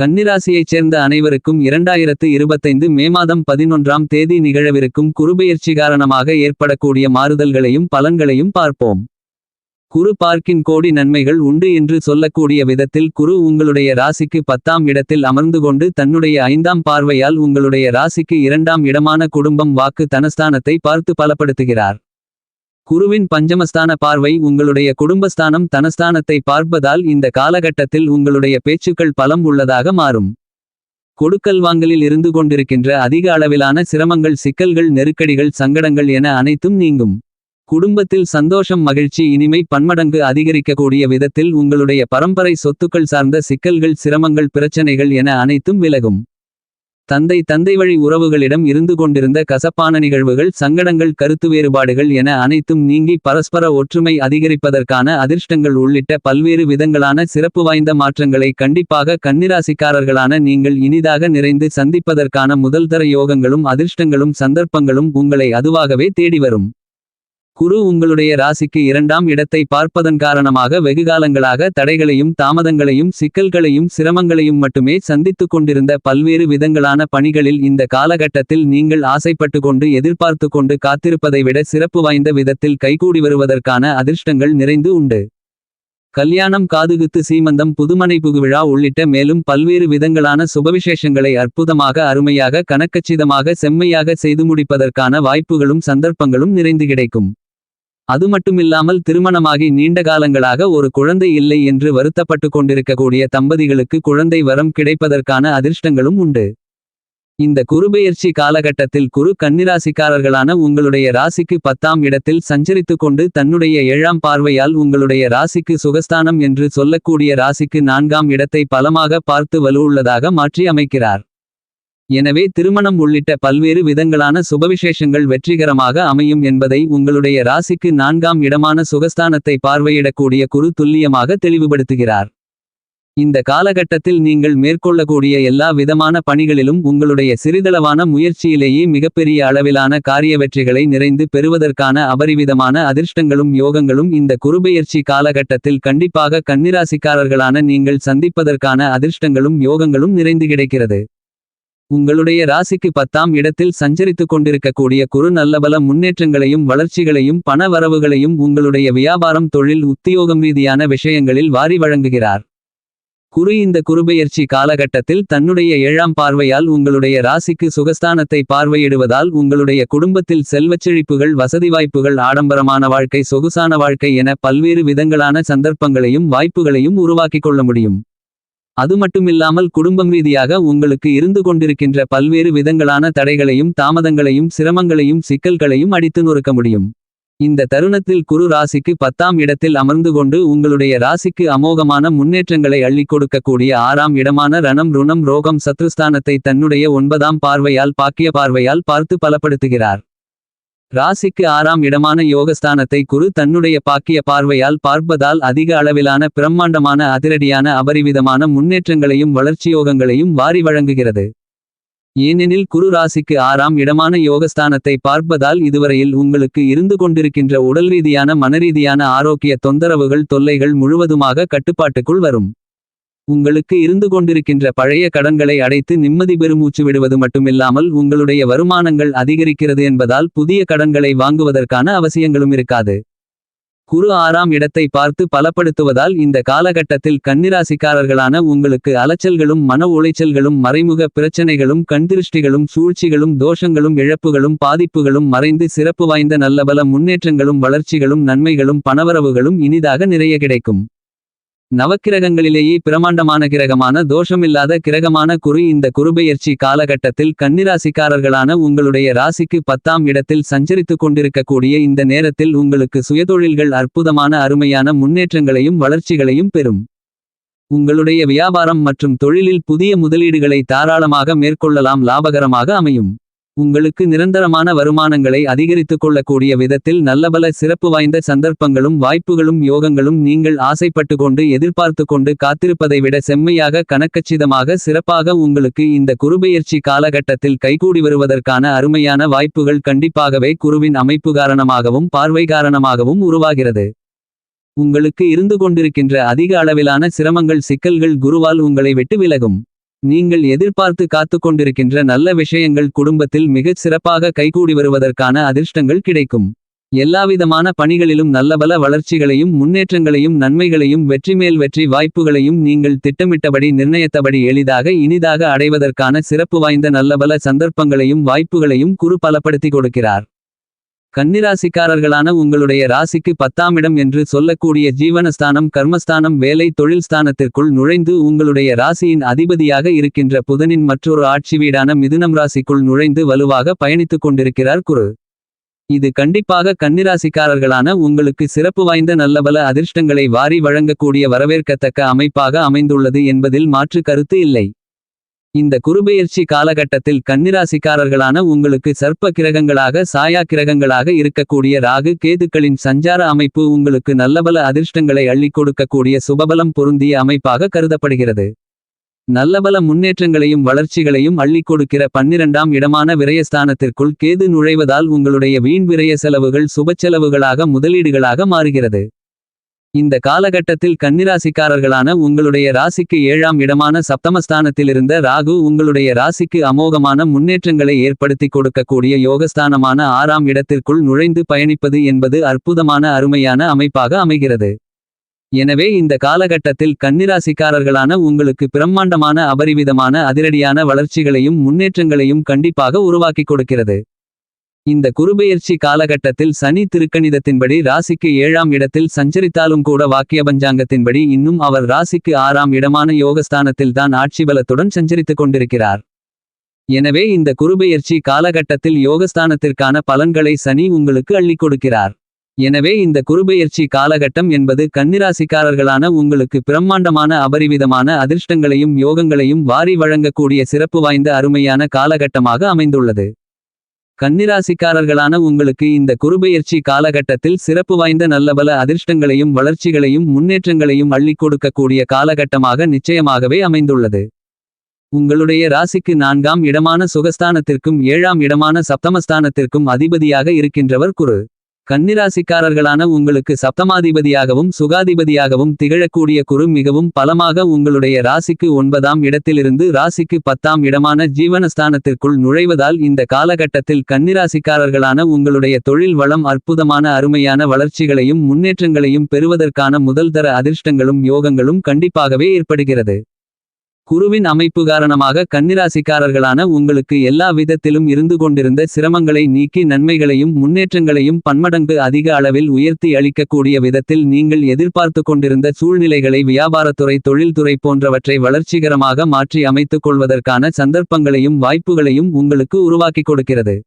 கன்னிராசியைச் சேர்ந்த அனைவருக்கும் இரண்டாயிரத்து இருபத்தைந்து மே மாதம் பதினொன்றாம் தேதி நிகழவிருக்கும் குருபெயர்ச்சி காரணமாக ஏற்படக்கூடிய மாறுதல்களையும் பலன்களையும் பார்ப்போம். குரு பார்க்கின் கோடி நன்மைகள் உண்டு என்று சொல்லக்கூடிய விதத்தில் குரு உங்களுடைய ராசிக்கு பத்தாம் இடத்தில் அமர்ந்து கொண்டு தன்னுடைய ஐந்தாம் பார்வையால் உங்களுடைய ராசிக்கு இரண்டாம் இடமான குடும்பம் வாக்கு தனஸ்தானத்தை பார்த்து பலப்படுத்துகிறார். குருவின் பஞ்சமஸ்தான பார்வை உங்களுடைய குடும்பஸ்தானம் தனஸ்தானத்தை பார்ப்பதால் இந்த காலகட்டத்தில் உங்களுடைய பேச்சுக்கள் பலம் உள்ளதாக மாறும். கொடுக்கல் வாங்கலில் இருந்து கொண்டிருக்கின்ற அதிக அளவிலான சிரமங்கள் சிக்கல்கள் நெருக்கடிகள் சங்கடங்கள் என அனைத்தும் நீங்கும். குடும்பத்தில் சந்தோஷம் மகிழ்ச்சி இனிமை பன்மடங்கு அதிகரிக்கக்கூடிய விதத்தில் உங்களுடைய பரம்பரை சொத்துக்கள் சார்ந்த சிக்கல்கள் சிரமங்கள் பிரச்சனைகள் என அனைத்தும் விலகும். தந்தை தந்தை வழி உறவுகளிடம் இருந்து கொண்டிருந்த கசப்பான நிகழ்வுகள் சங்கடங்கள் கருத்து வேறுபாடுகள் என அனைத்தும் நீங்கி பரஸ்பர ஒற்றுமை அதிகரிப்பதற்கான அதிர்ஷ்டங்கள் உள்ளிட்ட பல்வேறு விதங்களான சிறப்பு வாய்ந்த மாற்றங்களை கண்டிப்பாக கன்னிராசிக்காரர்களான நீங்கள் இனிதாக நிறைந்து சந்திப்பதற்கான முதல்தர யோகங்களும் அதிர்ஷ்டங்களும் சந்தர்ப்பங்களும் உங்களை அதுவாகவே தேடி வரும். குரு உங்களுடைய ராசிக்கு இரண்டாம் இடத்தை பார்ப்பதன் காரணமாக வெகுகாலங்களாக தடைகளையும் தாமதங்களையும் சிக்கல்களையும் சிரமங்களையும் மட்டுமே சந்தித்துக் கொண்டிருந்த பல்வேறு விதங்களான பணிகளில் இந்த காலகட்டத்தில் நீங்கள் ஆசைப்பட்டு கொண்டு எதிர்பார்த்து கொண்டு காத்திருப்பதை விட சிறப்பு வாய்ந்த விதத்தில் கைகூடி வருவதற்கான அதிர்ஷ்டங்கள் நிறைந்து உண்டு. கல்யாணம் காதுகுத்து சீமந்தம் புதுமனை புகுவிழா உள்ளிட்ட மேலும் பல்வேறு விதங்களான சுபவிசேஷங்களை அற்புதமாக அருமையாக கணக்கச்சிதமாக செம்மையாக செய்து முடிப்பதற்கான வாய்ப்புகளும் சந்தர்ப்பங்களும் நிறைந்து கிடைக்கும். அது மட்டுமில்லாமல் திருமணமாகி நீண்ட காலங்களாக ஒரு குழந்தை இல்லை என்று வருத்தப்பட்டு கொண்டிருக்கக்கூடிய தம்பதிகளுக்கு குழந்தை வரம் கிடைப்பதற்கான அதிர்ஷ்டங்களும் உண்டு. இந்த குருபெயர்ச்சி காலகட்டத்தில் குரு கன்னிராசிக்காரர்களான உங்களுடைய ராசிக்கு பத்தாம் இடத்தில் சஞ்சரித்துக் கொண்டு தன்னுடைய ஏழாம் பார்வையால் உங்களுடைய ராசிக்கு சுகஸ்தானம் என்று சொல்லக்கூடிய ராசிக்கு நான்காம் இடத்தை பலமாக பார்த்து வலுவுள்ளதாக மாற்றி அமைக்கிறார் எனவே திருமணம் உள்ளிட்ட பல்வேறு விதங்களான சுபவிசேஷங்கள் வெற்றிகரமாக அமையும் என்பதை உங்களுடைய ராசிக்கு நான்காம் இடமான சுகஸ்தானத்தை பார்வையிடக்கூடிய குரு துல்லியமாக தெளிவுபடுத்துகிறார். இந்த காலகட்டத்தில் நீங்கள் மேற்கொள்ளக்கூடிய எல்லா விதமான பணிகளிலும் உங்களுடைய சிறிதளவான முயற்சியிலேயே மிகப்பெரிய அளவிலான காரிய வெற்றிகளை நிறைந்து பெறுவதற்கான அபரிவிதமான அதிர்ஷ்டங்களும் யோகங்களும் இந்த குருபெயர்ச்சி காலகட்டத்தில் கண்டிப்பாக கன்னிராசிக்காரர்களான நீங்கள் சந்திப்பதற்கான அதிர்ஷ்டங்களும் யோகங்களும் நிறைந்து கிடைக்கிறது. உங்களுடைய ராசிக்கு பத்தாம் இடத்தில் சஞ்சரித்துக் கொண்டிருக்கக்கூடிய குரு நல்லபல முன்னேற்றங்களையும் வளர்ச்சிகளையும் பண வரவுகளையும் உங்களுடைய வியாபாரம் தொழில் உத்தியோகம் ரீதியான விஷயங்களில் வாரி வழங்குகிறார். குரு இந்த குருபெயர்ச்சி காலகட்டத்தில் தன்னுடைய ஏழாம் பார்வையால் உங்களுடைய ராசிக்கு சுகஸ்தானத்தை பார்வையிடுவதால் உங்களுடைய குடும்பத்தில் செல்வச்செழிப்புகள் வசதி வாய்ப்புகள் ஆடம்பரமான வாழ்க்கை சொகுசான வாழ்க்கை என பல்வேறு விதங்களான சந்தர்ப்பங்களையும் வாய்ப்புகளையும் உருவாக்கிக் கொள்ள முடியும். அது மட்டுமில்லாமல் குடும்பம் ரீதியாக உங்களுக்கு இருந்து கொண்டிருக்கின்ற பல்வேறு விதங்களான தடைகளையும் தாமதங்களையும் சிரமங்களையும் சிக்கல்களையும் அடித்து நொறுக்க முடியும். இந்த தருணத்தில் குரு ராசிக்கு பத்தாம் இடத்தில் அமர்ந்து கொண்டு உங்களுடைய ராசிக்கு அமோகமான முன்னேற்றங்களை அள்ளி கொடுக்கக்கூடிய ஆறாம் இடமான ரணம் ருணம் ரோகம் சத்ருஸ்தானத்தை தன்னுடைய ஒன்பதாம் பார்வையால் பாக்கிய பார்வையால் பார்த்து பலப்படுத்துகிறார். ராசிக்கு ஆறாம் இடமான யோகஸ்தானத்தை குரு தன்னுடைய பாக்கிய பார்வையால் பார்ப்பதால் அதிக அளவிலான பிரம்மாண்டமான அதிரடியான அபரிவிதமான முன்னேற்றங்களையும் வளர்ச்சியோகங்களையும் வாரி வழங்குகிறது. ஏனெனில் குரு ராசிக்கு ஆறாம் இடமான யோகஸ்தானத்தை பார்ப்பதால் இதுவரையில் உங்களுக்கு இருந்து கொண்டிருக்கின்ற உடல் ரீதியான மனரீதியான ஆரோக்கிய தொந்தரவுகள் தொல்லைகள் முழுவதுமாக கட்டுப்பாட்டுக்குள் வரும். உங்களுக்கு இருந்து கொண்டிருக்கின்ற பழைய கடன்களை அடைத்து நிம்மதி பெருமூச்சு விடுவது மட்டுமில்லாமல் உங்களுடைய வருமானங்கள் அதிகரிக்கிறது என்பதால் புதிய கடன்களை வாங்குவதற்கான அவசியங்களும் இருக்காது. குரு ஆறாம் இடத்தை பார்த்து பலப்படுத்துவதால் இந்த காலகட்டத்தில் கன்னிராசிக்காரர்களான உங்களுக்கு அலைச்சல்களும் மன உளைச்சல்களும் மறைமுக பிரச்சனைகளும் கண்திருஷ்டிகளும் சூழ்ச்சிகளும் தோஷங்களும் இழப்புகளும் பாதிப்புகளும் மறைந்து சிறப்பு வாய்ந்த நல்லபல முன்னேற்றங்களும் வளர்ச்சிகளும் நன்மைகளும் பணவரவுகளும் இனிதாக நிறைய கிடைக்கும். நவக்கிரகங்களிலேயே பிரமாண்டமான கிரகமான தோஷமில்லாத கிரகமான குரு இந்த குருபெயர்ச்சி காலகட்டத்தில் கன்னிராசிக்காரர்களான உங்களுடைய ராசிக்கு பத்தாம் இடத்தில் சஞ்சரித்துக் கொண்டிருக்கக்கூடிய இந்த நேரத்தில் உங்களுக்கு சுயதொழில்கள் அற்புதமான அருமையான முன்னேற்றங்களையும் வளர்ச்சிகளையும் பெறும். உங்களுடைய வியாபாரம் மற்றும் தொழிலில் புதிய முதலீடுகளை தாராளமாக மேற்கொள்ளலாம் லாபகரமாக அமையும். உங்களுக்கு நிரந்தரமான வருமானங்களை அதிகரித்துக் கொள்ளக்கூடிய விதத்தில் நல்லபல சிறப்பு வாய்ந்த சந்தர்ப்பங்களும் வாய்ப்புகளும் யோகங்களும் நீங்கள் ஆசைப்பட்டு கொண்டு எதிர்பார்த்து கொண்டு காத்திருப்பதை விட செம்மையாக கணக்கச்சிதமாக சிறப்பாக உங்களுக்கு இந்த குருபெயர்ச்சி காலகட்டத்தில் கைகூடி வருவதற்கான அருமையான வாய்ப்புகள் கண்டிப்பாகவே குருவின் அமைப்பு காரணமாகவும் பார்வை காரணமாகவும் உருவாகிறது. உங்களுக்கு இருந்து கொண்டிருக்கின்ற அதிக அளவிலான சிரமங்கள் சிக்கல்கள் குருவால் உங்களை விட்டு விலகும். நீங்கள் எதிர்பார்த்து காத்துக் கொண்டிருக்கின்ற நல்ல விஷயங்கள் குடும்பத்தில் மிகச் சிறப்பாக கைகூடி வருவதற்கான அதிர்ஷ்டங்கள் கிடைக்கும். எல்லாவிதமான பணிகளிலும் நல்லபல வளர்ச்சிகளையும் முன்னேற்றங்களையும் நன்மைகளையும் வெற்றிமேல் வெற்றி வாய்ப்புகளையும் நீங்கள் திட்டமிட்டபடி நிர்ணயத்தபடி எளிதாக இனிதாக அடைவதற்கான சிறப்பு வாய்ந்த நல்லபல சந்தர்ப்பங்களையும் வாய்ப்புகளையும் குறு பலப்படுத்தி கொடுக்கிறார். கன்னிராசிக்காரர்களான உங்களுடைய ராசிக்கு பத்தாமிடம் என்று சொல்லக்கூடிய ஜீவனஸ்தானம் கர்மஸ்தானம் வேலை தொழில் ஸ்தானத்திற்குள் நுழைந்து உங்களுடைய ராசியின் அதிபதியாக இருக்கின்ற புதனின் மற்றொரு ஆட்சி வீடான மிதுனம் ராசிக்குள் நுழைந்து வலுவாக பயணித்துக் கொண்டிருக்கிறார் குரு. இது கண்டிப்பாக கன்னிராசிக்காரர்களான உங்களுக்கு சிறப்பு வாய்ந்த நல்லபல அதிர்ஷ்டங்களை வாரி வழங்கக்கூடிய வரவேற்கத்தக்க அமைப்பாக அமைந்துள்ளது என்பதில் மாற்று கருத்து இல்லை. இந்த குருபெயர்ச்சி காலகட்டத்தில் கன்னிராசிக்காரர்களான உங்களுக்கு சர்ப்ப கிரகங்களாக சாயா கிரகங்களாக இருக்கக்கூடிய ராகு கேதுக்களின் சஞ்சார அமைப்பு உங்களுக்கு நல்லபல அதிர்ஷ்டங்களை அள்ளிக் கொடுக்கக்கூடிய சுபபலம் பொருந்திய அமைப்பாக கருதப்படுகிறது. நல்லபல முன்னேற்றங்களையும் வளர்ச்சிகளையும் அள்ளிக் கொடுக்கிற பன்னிரண்டாம் இடமான விரயஸ்தானத்திற்குள் கேது நுழைவதால் உங்களுடைய வீண் விரய செலவுகள் சுபச்செலவுகளாக முதலீடுகளாக மாறுகிறது. இந்த காலகட்டத்தில் கன்னிராசிக்காரர்களான உங்களுடைய ராசிக்கு ஏழாம் இடமான சப்தமஸ்தானத்திலிருந்த ராகு உங்களுடைய ராசிக்கு அமோகமான முன்னேற்றங்களை ஏற்படுத்திக் கொடுக்கக்கூடிய யோகஸ்தானமான ஆறாம் இடத்திற்குள் நுழைந்து பயணிப்பது என்பது அற்புதமான அருமையான அமைப்பாக அமைகிறது. எனவே இந்த காலகட்டத்தில் கன்னிராசிக்காரர்களான உங்களுக்கு பிரம்மாண்டமான அபரிவிதமான அதிரடியான வளர்ச்சிகளையும் முன்னேற்றங்களையும் கண்டிப்பாக உருவாக்கிக் கொடுக்கிறது. இந்த குருபெயர்ச்சி காலகட்டத்தில் சனி திருக்கணிதத்தின்படி ராசிக்கு ஏழாம் இடத்தில் சஞ்சரித்தாலும் கூட வாக்கிய பஞ்சாங்கத்தின்படி இன்னும் அவர் ராசிக்கு ஆறாம் இடமான யோகஸ்தானத்தில்தான் ஆட்சி பலத்துடன் சஞ்சரித்துக் கொண்டிருக்கிறார். எனவே இந்த குருபெயர்ச்சி காலகட்டத்தில் யோகஸ்தானத்திற்கான பலன்களை சனி உங்களுக்கு அள்ளிக் கொடுக்கிறார். எனவே இந்த குருபெயர்ச்சி காலகட்டம் என்பது கன்னிராசிக்காரர்களான உங்களுக்கு பிரம்மாண்டமான அபரிவிதமான அதிர்ஷ்டங்களையும் யோகங்களையும் வாரி வழங்கக்கூடிய சிறப்பு வாய்ந்த அருமையான காலகட்டமாக அமைந்துள்ளது. கன்னிராசிக்காரர்களான உங்களுக்கு இந்த குருபெயர்ச்சி காலகட்டத்தில் சிறப்பு வாய்ந்த நல்லபல அதிர்ஷ்டங்களையும் வளர்ச்சிகளையும் முன்னேற்றங்களையும் அள்ளிக் கொடுக்கக்கூடிய காலகட்டமாக நிச்சயமாகவே அமைந்துள்ளது. உங்களுடைய ராசிக்கு நான்காம் இடமான சுகஸ்தானத்திற்கும் ஏழாம் இடமான சப்தமஸ்தானத்திற்கும் அதிபதியாக இருக்கின்றவர் குரு. கன்னிராசிக்காரர்களான உங்களுக்கு சப்தமாதிபதியாகவும் சுகாதிபதியாகவும் திகழக்கூடிய குரு மிகவும் பலமாக உங்களுடைய ராசிக்கு ஒன்பதாம் இடத்திலிருந்து ராசிக்கு பத்தாம் இடமான ஜீவனஸ்தானத்திற்குள் நுழைவதால் இந்த காலகட்டத்தில் கன்னிராசிக்காரர்களான உங்களுடைய தொழில் வளம் அற்புதமான அருமையான வளர்ச்சிகளையும் முன்னேற்றங்களையும் பெறுவதற்கான முதல்தர அதிர்ஷ்டங்களும் யோகங்களும் கண்டிப்பாகவே ஏற்படுகிறது. குருவின் அமைப்பு காரணமாக கன்னிராசிக்காரர்களான உங்களுக்கு எல்லா விதத்திலும் இருந்து கொண்டிருந்த சிரமங்களை நீக்கி நன்மைகளையும் முன்னேற்றங்களையும் பன்மடங்கு அதிக அளவில் உயர்த்தி அளிக்கக்கூடிய விதத்தில் நீங்கள் எதிர்பார்த்து கொண்டிருந்த சூழ்நிலைகளை வியாபாரத்துறை தொழில்துறை போன்றவற்றை வளர்ச்சிகரமாக மாற்றி அமைத்துக் கொள்வதற்கான சந்தர்ப்பங்களையும் வாய்ப்புகளையும் உங்களுக்கு உருவாக்கிக் கொடுக்கிறது.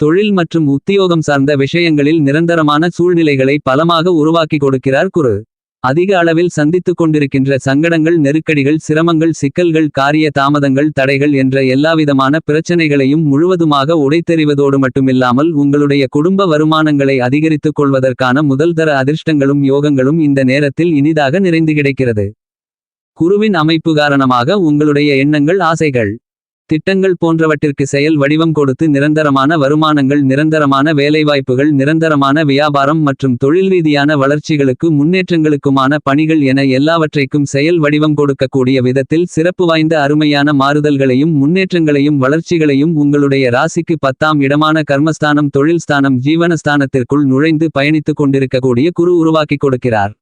தொழில் மற்றும் உத்தியோகம் சார்ந்த விஷயங்களில் நிரந்தரமான சூழ்நிலைகளை பலமாக உருவாக்கிக் கொடுக்கிறார் குரு. அதிக அளவில் சந்தித்துக் கொண்டிருக்கின்ற சங்கடங்கள் நெருக்கடிகள் சிரமங்கள் சிக்கல்கள் காரிய தாமதங்கள் தடைகள் என்ற எல்லாவிதமான பிரச்சனைகளையும் முழுவதுமாக உடைத்தெறிவதோடு மட்டுமில்லாமல் உங்களுடைய குடும்ப வருமானங்களை அதிகரித்துக் கொள்வதற்கான முதல்தர அதிர்ஷ்டங்களும் யோகங்களும் இந்த நேரத்தில் இனிதாக நிறைந்து கிடைக்கிறது. குருவின் அமைப்பு காரணமாக உங்களுடைய எண்ணங்கள் ஆசைகள். திட்டங்கள் போன்றவற்றிற்கு செயல் வடிவம் கொடுத்து நிரந்தரமான வருமானங்கள் நிரந்தரமான வேலைவாய்ப்புகள் நிரந்தரமான வியாபாரம் மற்றும் தொழில் ரீதியான வளர்ச்சிகளுக்கு முன்னேற்றங்களுக்குமான பணிகள் என எல்லாவற்றைக்கும் செயல் வடிவம் கொடுக்கக்கூடிய விதத்தில் சிறப்பு வாய்ந்த அருமையான மாறுதல்களையும் முன்னேற்றங்களையும் வளர்ச்சிகளையும் உங்களுடைய ராசிக்கு பத்தாம் இடமான கர்மஸ்தானம் தொழில்ஸ்தானம் ஜீவனஸ்தானத்திற்குள் நுழைந்து பயணித்துக் கொண்டிருக்கக்கூடிய குரு உருவாக்கிக் கொடுக்கிறார்.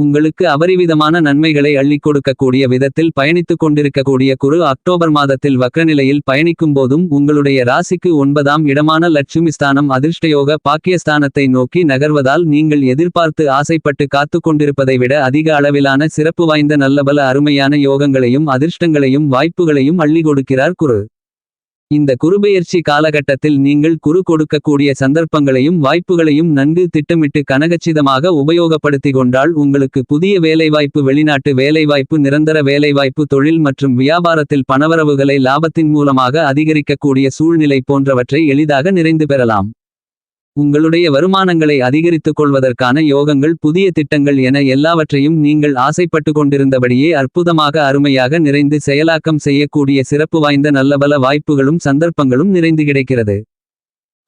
உங்களுக்கு அபரிவிதமான நன்மைகளை அள்ளிக் கொடுக்கக்கூடிய விதத்தில் பயணித்துக் கொண்டிருக்கக்கூடிய குரு அக்டோபர் மாதத்தில் வக்ரநிலையில் பயணிக்கும்போதும் உங்களுடைய ராசிக்கு ஒன்பதாம் இடமான லட்சுமிஸ்தானம் அதிர்ஷ்டயோக பாக்கியஸ்தானத்தை நோக்கி நகர்வதால் நீங்கள் எதிர்பார்த்து ஆசைப்பட்டு காத்துக் கொண்டிருப்பதை விட அதிக அளவிலான சிறப்பு வாய்ந்த நல்லபல அருமையான யோகங்களையும் அதிர்ஷ்டங்களையும் வாய்ப்புகளையும் அள்ளி கொடுக்கிறார் குரு. இந்த குருபெயர்ச்சி காலகட்டத்தில் நீங்கள் குறு கொடுக்கக்கூடிய சந்தர்ப்பங்களையும் வாய்ப்புகளையும் நன்கு திட்டமிட்டு கனகச்சிதமாக உபயோகப்படுத்திக் கொண்டால் உங்களுக்கு புதிய வேலைவாய்ப்பு வெளிநாட்டு வேலைவாய்ப்பு நிரந்தர வேலைவாய்ப்பு தொழில் மற்றும் வியாபாரத்தில் பணவரவுகளை லாபத்தின் மூலமாக அதிகரிக்கக்கூடிய சூழ்நிலை போன்றவற்றை எளிதாக நிறைந்து பெறலாம். உங்களுடைய வருமானங்களை அதிகரித்துக் கொள்வதற்கான யோகங்கள் புதிய திட்டங்கள் என எல்லாவற்றையும் நீங்கள் ஆசைப்பட்டு கொண்டிருந்தபடியே அற்புதமாக அருமையாக நிறைந்து செயலாக்கம் செய்யக்கூடிய சிறப்பு வாய்ந்த நல்லபல வாய்ப்புகளும் சந்தர்ப்பங்களும் நிறைந்து கிடைக்கிறது.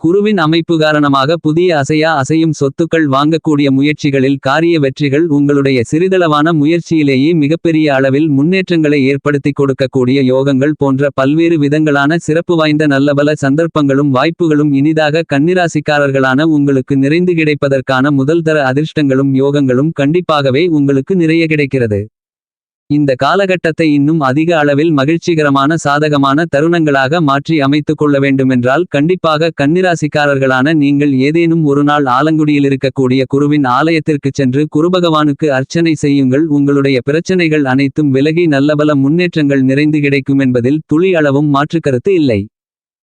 குருவின் அமைப்பு காரணமாக புதிய அசையா அசையும் சொத்துக்கள் வாங்கக்கூடிய முயற்சிகளில் காரிய வெற்றிகள் உங்களுடைய சிறிதளவான முயற்சியிலேயே மிகப்பெரிய அளவில் முன்னேற்றங்களை ஏற்படுத்திக் கொடுக்கக்கூடிய யோகங்கள் போன்ற பல்வேறு விதங்களான சிறப்பு வாய்ந்த நல்லபல சந்தர்ப்பங்களும் வாய்ப்புகளும் இனிதாக கன்னிராசிக்காரர்களான உங்களுக்கு நிறைந்து கிடைப்பதற்கான முதல்தர அதிர்ஷ்டங்களும் யோகங்களும் கண்டிப்பாகவே உங்களுக்கு நிறைய கிடைக்கிறது. இந்த காலகட்டத்தை இன்னும் அதிக அளவில் மகிழ்ச்சிகரமான சாதகமான தருணங்களாக மாற்றி அமைத்துக் கொள்ள வேண்டுமென்றால் கண்டிப்பாக கன்னிராசிக்காரர்களான நீங்கள் ஏதேனும் ஒரு நாள் ஆலங்குடியில் இருக்கக்கூடிய குருவின் ஆலயத்திற்குச் சென்று குருபகவானுக்கு அர்ச்சனை செய்யுங்கள். உங்களுடைய பிரச்சனைகள் அனைத்தும் விலகி நல்லபல முன்னேற்றங்கள் நிறைந்து கிடைக்கும் என்பதில் துளி அளவும் மாற்றுக்கருத்து இல்லை.